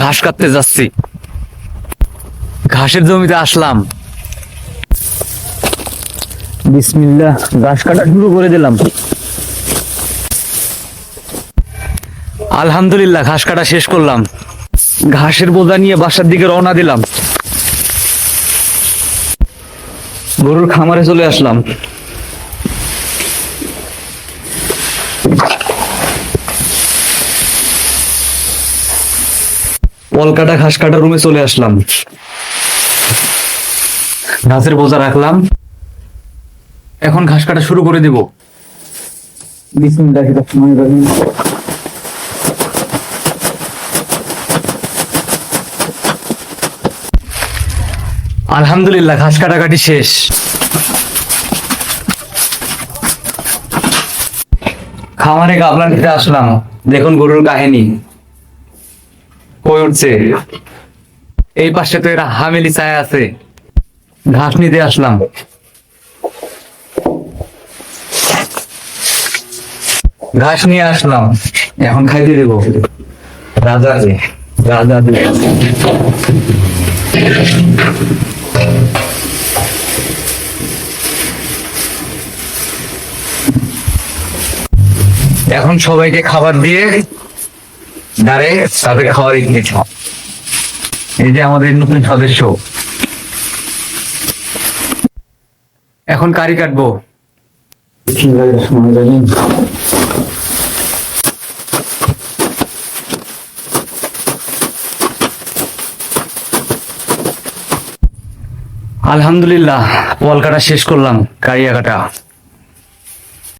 ঘাস কাটতে যাচ্ছি। ঘাসের জমিতে আসলাম। বিসমিল্লাহ, ঘাস কাটা শুরু করে দিলাম। আলহামদুলিল্লাহ, ঘাস কাটা শেষ করলাম। ঘাসের বোঝা নিয়ে বাসার দিকে রওনা দিলাম। গরুর খামারে চলে আসলাম। পল কাটা ঘাস কাটা রুমে চলে আসলাম। ঘাসের বোঝা রাখলাম। এখন ঘাস কাটা শুরু করে দেব। আলহামদুলিল্লাহ, ঘাস কাটাকাটি শেষ। খামারে গাবলা নিতে আসলাম। দেখুন গরুর কাহিনী। হয়ে উঠছে? এই পাশে তো এরা হামেলি ছায়া আছে। ঘাস নিতে আসলাম। ঘাস নিয়ে আসলাম। এখন খাইতে দেবো। রাজা রাজা এখন সবাইকে খাবার দিয়ে দাঁড়ে তাদের খাবার দিয়েছে এই যে আমাদের নতুন সদস্য। এখন কারি কাটবো। আলহামদুলিল্লাহ ওয়াল কাটা শেষ করলাম কারিয়া কাটা